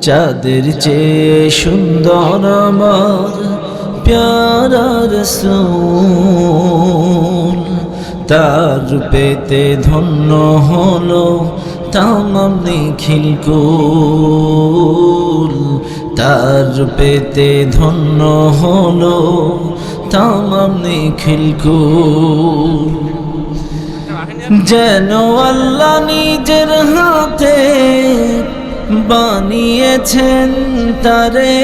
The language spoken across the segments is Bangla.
চাঁদের চেয়ে সুন্দর আমার প্যারা তার পেতে ধন্য হলো তামাম নিখিল কুল। তার পেতে ধন্য হলো তামাম নিখিল কুল। যেন আল্লাহ নিজের হাতে বানিয়েছেন তারে।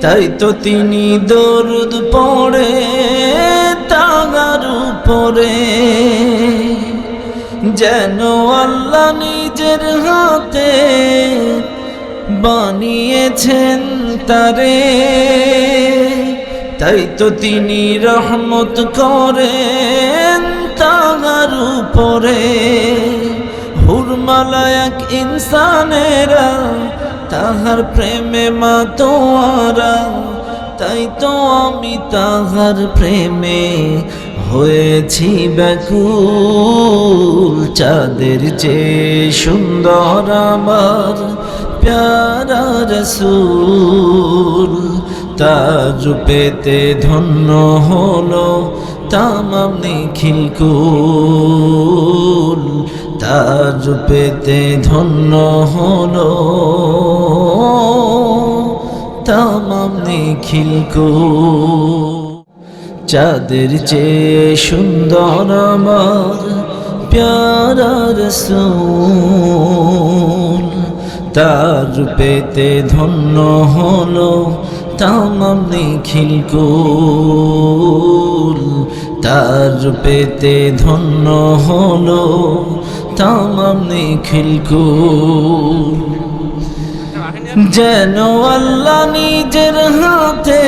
তাই তো তিনি দরুদ পড়ে, তাগার উপরে। যেন আল্লাহ নিজের হাতে বানিয়েছেন তারে। তাই তো তিনি রহমত করেন তাগার উপরে। হুরমালায়াক ইনসানেরা, তাহার প্রেমে মা মাতোয়ারা তাই তো আমি তাহার প্রেমে হয়েছি ব্যাকুল। চাঁদের যে সুন্দর আমার প্যারা রসুল, তার পেতে ধন্য হলো তামাম নিখিল তার পেতে ধন্য হলো তামাম নিখিল চাঁদের চেয়ে সুন্দর আমার প্যারা রসুল তার পেতে ধন্য হলো তামাম নিখিল কুল তার পেতে ধন্য হলো তামাম নিখিল কুল। যেন আল্লাহ নিজের হাতে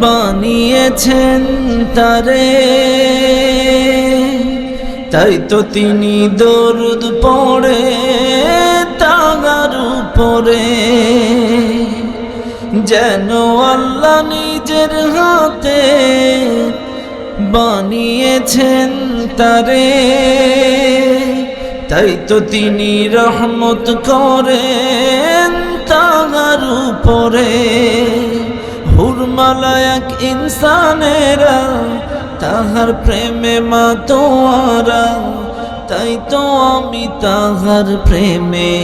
বানিয়েছেন তারে। তাই তো তিনি দরুদ পড়ে, তাগার উপরে। যেন আল্লাহ নিজের হাতে বানিয়েছেন তারে। তাই তো তিনি রহমত করেন তাগার উপরে। হুরমালায়াক ইনসানেরা, তাহার প্রেমে মা মাতোয়ারা তাই তো আমি তাহার প্রেমে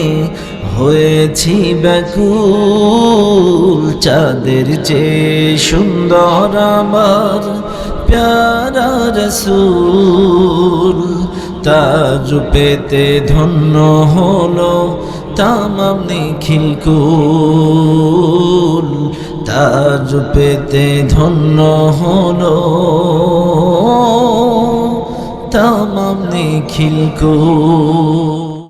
হয়েছি ব্যাকুল। চাঁদের চেয়ে সুন্দর আমার প্যারা রসুল তার পেতে ধন্য হলো তামাম নিখিল কুল। তার পেতে ধন্য হলো তামাম নিখিল কুল।